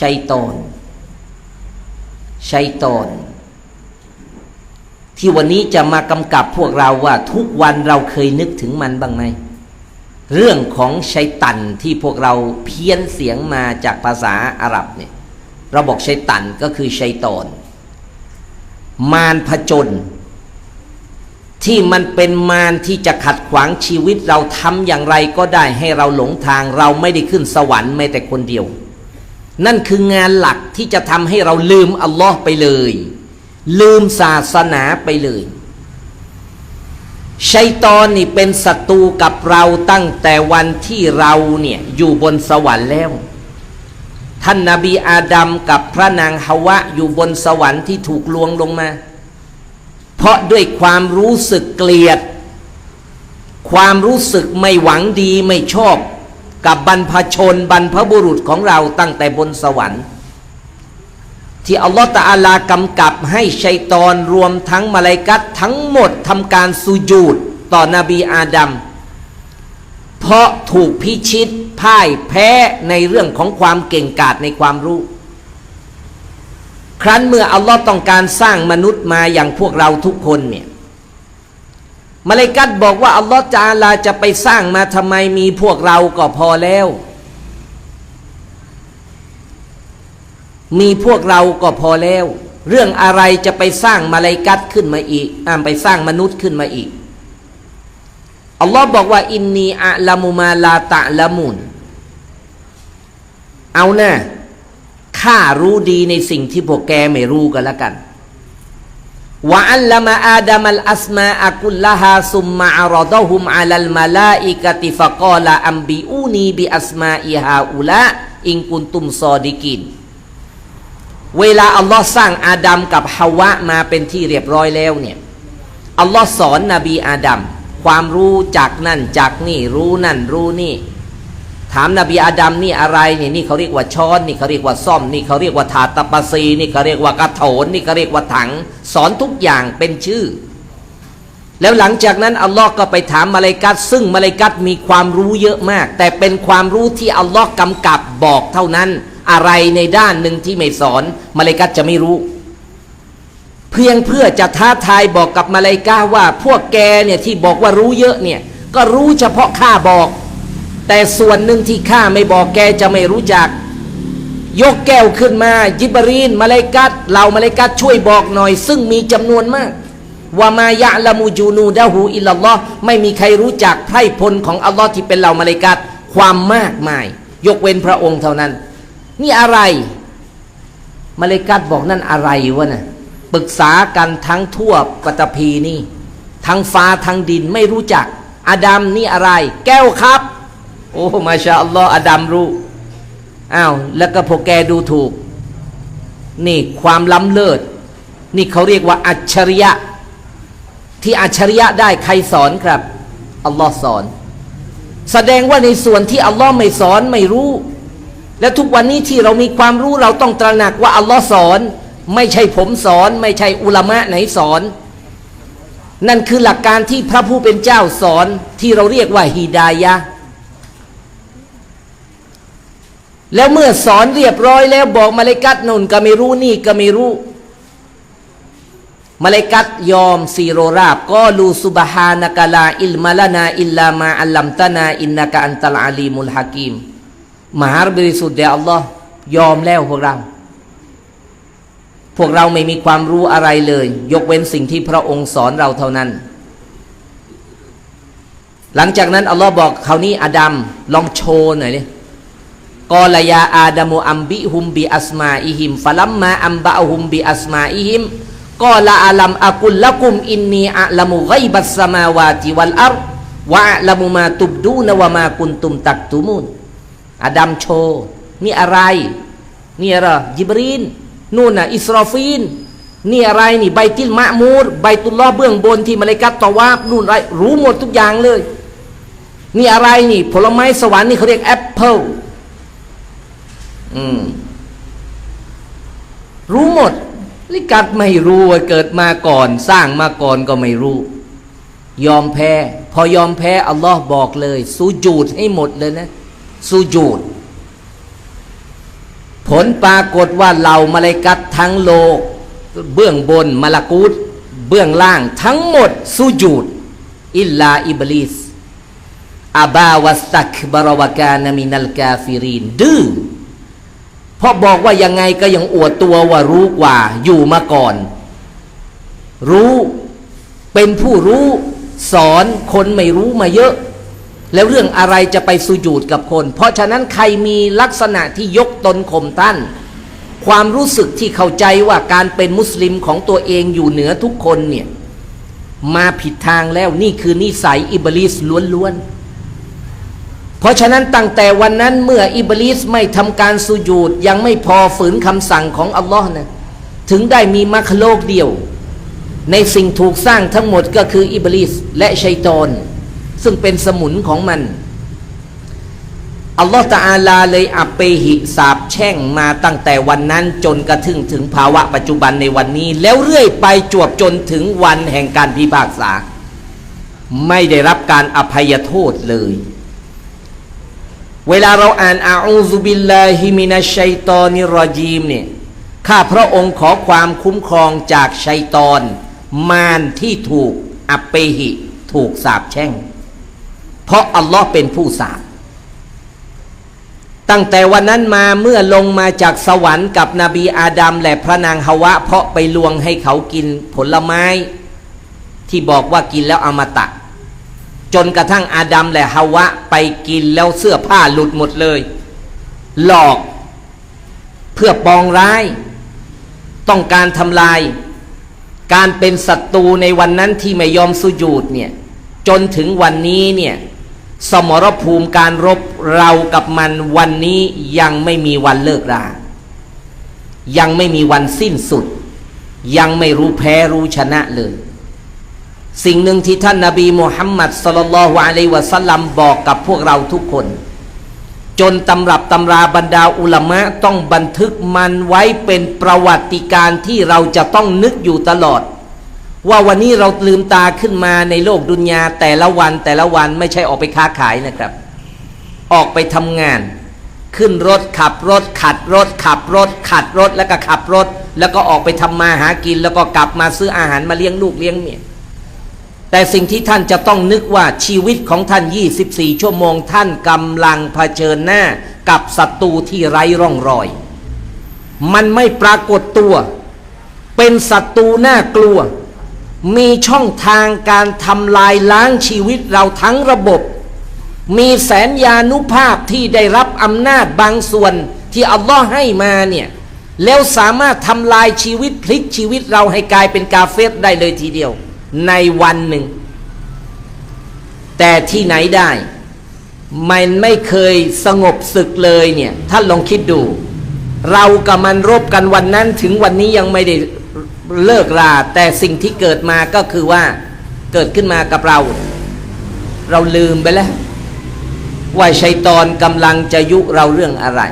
ชัยตอนชัยตอน ที่วันนี้จะมากำกับพวกเราว่าทุกวันเราเคยนึกถึงมันบ้างไหมเรื่องของชัยตันที่พวกเราเพี้ยนเสียงมาจากภาษาอาหรับเนี่ยเราบอกชัยตันก็คือชัยตอน มารผจญที่มันเป็นมารที่จะขัดขวางชีวิตเราทำอย่างไรก็ได้ให้เราหลงทางเราไม่ได้ขึ้นสวรรค์แม้แต่คนเดียว นั่นคืองานหลักที่จะทำให้เราลืมอัลลอฮ์ไปเลย ลืมศาสนาไปเลยชัยตอนนี่เป็นศัตรูกับเราตั้งแต่วันที่เราเนี่ยอยู่บนสวรรค์แล้ว ท่านนาบีอาดัมกับพระนางฮาวะอยู่บนสวรรค์ที่ถูกลวงลงมา เพราะด้วยความรู้สึกเกลียด ความรู้สึกไม่หวังดีไม่ชอบ กับบรรพชนบรรพบุรุษของเราตั้งแต่บนสวรรค์ ที่อัลลอฮฺตะอาลากำกับให้ชัยตอนรวมทั้งมาลายกัตทั้งหมดทำการสุญูดต่อนบีอาดัมเพราะถูกพิชิตพ่ายแพ้ในเรื่องของความเก่งกาจในความรู้ ครั้นเมื่ออัลลอฮ์ต้องการสร้างมนุษย์มาอย่างพวกเราทุกคนเนี่ย มาเลกัตบอกว่าอัลลอฮ์จาลาจะไปสร้างมาทำไมมีพวกเราก็พอแล้ว มีพวกเราก็พอแล้ว เรื่องอะไรจะไปสร้างมาเลกัตขึ้นมาอีกอ่าไปสร้างมนุษย์ขึ้นมาอีกอัลลอฮ์บอกว่า อินนีอะลามุมาลาตะละมุนเอานะ่ะข้ารู้ดีในสิ่งที่พวกแกไม่รู้กันละกัน วะอัลลมะอาดัมัลอัสมาอักุลลาฮาซุมมะอารดะฮุมอาลัลมาลาอิกติฟะกอลาอัมบิอูนีบิอัสมาอิฮาอุละอิงกุนตุมซอดิกิน เวลาอัลลอฮ์สร้างอาดัมกับฮาวะมาเป็นที่เรียบร้อยแล้วเนี่ยอัลลอฮ์สอนนบีอาดัมความรู้จากนั่นจากนี่รู้นั่นรู้นี่ ถามนบีอาดัมนี่อะไรนี่นี่เขาเรียกว่าช้อนนี่เขาเรียกว่าซ่อมนี่เขาเรียกว่าถาดตะปาซีนี่เขาเรียกว่ากระโถนนี่เขาเรียกว่าถัง สอนทุกอย่างเป็นชื่อ แล้วหลังจากนั้นอัลลอฮ์ก็ไปถามมาเลากัตซึ่งมาเลากัตมีความรู้เยอะมาก แต่เป็นความรู้ที่อัลลอฮ์กำกับบอกเท่านั้น อะไรในด้านหนึ่งที่ไม่สอนมาเลากัตจะไม่รู้ เพียงเพื่อจะท้าทายบอกกับมาเลากัตว่า พวกแกเนี่ยที่บอกว่ารู้เยอะเนี่ยก็รู้เฉพาะข้าบอก แต่ส่วนหนึ่งที่ข้าไม่บอกแกจะไม่รู้จัก ยกแก้วขึ้นมา ยิบรีนมาเลกัตเหล่ามาเลกัตช่วยบอกหน่อย ซึ่งมีจำนวนมากว่ามายะละมูจูนูดะหูอิลลอฮ์ไม่มีใครรู้จักไพร่พลของอัลลอฮ์ที่เป็นเหล่ามาเลกัตความมากมาย ยกเว้นพระองค์เท่านั้น นี่อะไร มาเลกัตบอกนั่นอะไรวะนะ่ะปรึกษากันทั้งทั่วปฐพีนี่ ทั้งฟ้าทั้งดินไม่รู้จัก อาดัมนี่อะไร แก้วครับ โอ้มาชาอัลลอฮ์อาดัมรู้อ้าวแล้วก็พวกแกดูถูก นี่ความล้ำเลิศ นี่เขาเรียกว่าอัจฉริยะ ที่อัจฉริยะได้ใครสอนครับอัลลอฮ์สอน แสดงว่าในส่วนที่อัลลอฮ์ไม่สอนไม่รู้ และทุกวันนี้ที่เรามีความรู้เราต้องตระหนักว่าอัลลอฮ์สอน ไม่ใช่ผมสอน ไม่ใช่อุลามะไหนสอน นั่นคือหลักการที่พระผู้เป็นเจ้าสอนที่เราเรียกว่าฮิดายะ แล้วเมื่อสอนเรียบร้อยแล้วบอกมาเลกัตนุนก็ไม่รู้นี่ก็ไม่รู้มาเลกัตยอมซีโรราบก็ลูซุบฮานะกะลาอิลมาลานาอิลลามาอัลลัมตานาอินนากะอันตัลอาลีมุลฮะกีมมหาบริสุทธิ์แด่อัลลอฮ์ยอมแล้วพวกเรา พวกเราไม่มีความรู้อะไรเลย ยกเว้นสิ่งที่พระองค์สอนเราเท่านั้น หลังจากนั้นอัลลอฮ์บอกคราวนี้อาดัมลองโชว์หน่อยดิ กอลยาอาดัมูอัมบิฮุมบิอัสมาอิฮิมฟะลัมมาอัมบะฮุมบิอัสมาอิฮิมกอลาอาลัมอากุลละกุมอินนีอะลามุไกบัสสมาวาติวัลอัรวะอะลามุมาตุบดูนวะมากุนตุมตักตุมุนอาดัมโช นี่อะไร นี่อะไรยิบรีนนู่นน่ะอิสรอฟีนนี่อะไรนี่ใบติลมะมูรใบตุลลอเบื้องบนที่มาเลกัตตะวาบนู่นไรรู้หมดทุกอย่างเลย นี่อะไรนี่ ผลไม้สวรรค์นี่เขาเรียกแอปเปิล อืม รู้หมดลิกัดไม่รู้ว่าเกิดมาก่อน สร้างมาก่อนก็ไม่รู้ ยอมแพ้ พอยอมแพ้อัลลอฮ์บอกเลย สูญูดให้หมดเลยนะสูญูด ผลปรากฏว่าเหล่ามาลาอิกัดทั้งโลก เบื้องบนมาลากูตเบื้องล่างทั้งหมดสุญูด อิลลาอิบลิสอาบาวัสตักบารวกานมินัลกาฟิรินดื้อ เพราะบอกว่ายังไงก็ยังอวดตัวว่ารู้กว่าอยู่มาก่อน รู้เป็นผู้รู้สอนคนไม่รู้มาเยอะ แล้วเรื่องอะไรจะไปสุญูดกับคน เพราะฉะนั้นใครมีลักษณะที่ยกตนข่มท่านความรู้สึกที่เข้าใจว่าการเป็นมุสลิมของตัวเองอยู่เหนือทุกคนเนี่ยมาผิดทางแล้วนี่คือนิสัยอิบลิสล้วนๆ ราะฉะนั้นตั้งแต่วันนั้นเมื่ออิบลิสไม่ทำการสุญูดยังไม่พอฝืนคำสั่งของอัลลอฮ์นะถึงได้มีมรรคโลกเดียว ในสิ่งถูกสร้างทั้งหมดก็คืออิบลิสและชัยตอน ซึ่งเป็นสมุนของมัน อัลลอฮฺตาอาลาเลยอับเปหิสาบแช่งมาตั้งแต่วันนั้นจนกระทึงถึงภาวะปัจจุบันในวันนี้ แล้วเรื่อยไปจวบจนถึงวันแห่งการพิพากษา ไม่ได้รับการอภัยโทษเลย เวลาเราอ่านอาอูซุบิลลาฮิมินัชัยตอนิรจีมเนี่ยข้าพระองค์ขอความคุ้มครองจากชัยตอน มารที่ถูกอัปเปหิถูกสาบแช่ง เพราะอัลลอฮ์เป็นผู้สาบตั้งแต่วันนั้นมาเมื่อลงมาจากสวรรค์กับนบีอาดัมและพระนางฮาวะ เพราะไปลวงให้เขากินผลไม้ ที่บอกว่ากินแล้วอมตะ จนกระทั่งอาดัมและฮาวะไปกินแล้วเสื้อผ้าหลุดหมดเลย หลอกเพื่อปองร้าย ต้องการทำลาย การเป็นศัตรูในวันนั้นที่ไม่ยอมสุญูดเนี่ยจนถึงวันนี้เนี่ยสมรภูมิการรบเรากับมันวันนี้ยังไม่มีวันเลิกรา ยังไม่มีวันสิ้นสุด ยังไม่รู้แพ้รู้ชนะเลย สิ่งหนึ่งที่ท่านนาบีมุฮัมมัดสลลัลลอฮุอะลัยวะสัลลัมบอกกับพวกเราทุกคน จนตำรับตำราบรรดาอุลามะต้องบันทึกมันไว้เป็นประวัติการที่เราจะต้องนึกอยู่ตลอด ว่าวันนี้เราลืมตาขึ้นมาในโลกดุนยาแต่ละวันแต่ละวันไม่ใช่ออกไปค้าขายนะครับ ออกไปทำงาน ขึ้นรถขับรถ ขัดรถ ขับรถ ขัดรถแล้วก็ขับรถ แล้วก็ออกไปทำมาหากิน แล้วก็กลับมาซื้ออาหารมาเลี้ยงลูกเลี้ยงเมีย แต่สิ่งที่ท่านจะต้องนึกว่าชีวิตของท่าน 24 ชั่วโมงท่านกำลังเผชิญหน้ากับศัตรูที่ไร้ร่องรอย มันไม่ปรากฏตัว เป็นศัตรูน่ากลัว มีช่องทางการทำลายล้างชีวิตเราทั้งระบบ มีแสนยานุภาพที่ได้รับอำนาจบางส่วนที่อัลลอฮ์ให้มาเนี่ยแล้วสามารถทำลายชีวิตพลิกชีวิตเราให้กลายเป็นกาเฟสได้เลยทีเดียว ในวันหนึ่ง แต่ที่ไหนได้ มันไม่เคยสงบศึกเลยเนี่ยท่านลองคิดดู เรากับมันรบกันวันนั้นถึงวันนี้ยังไม่ได้เลิกลาแต่สิ่งที่เกิดมาก็คือว่าเกิดขึ้นมากับเรา เราลืมไปแล้ว ว่าชัยตอนกำลังจะยุเราเรื่องอะไร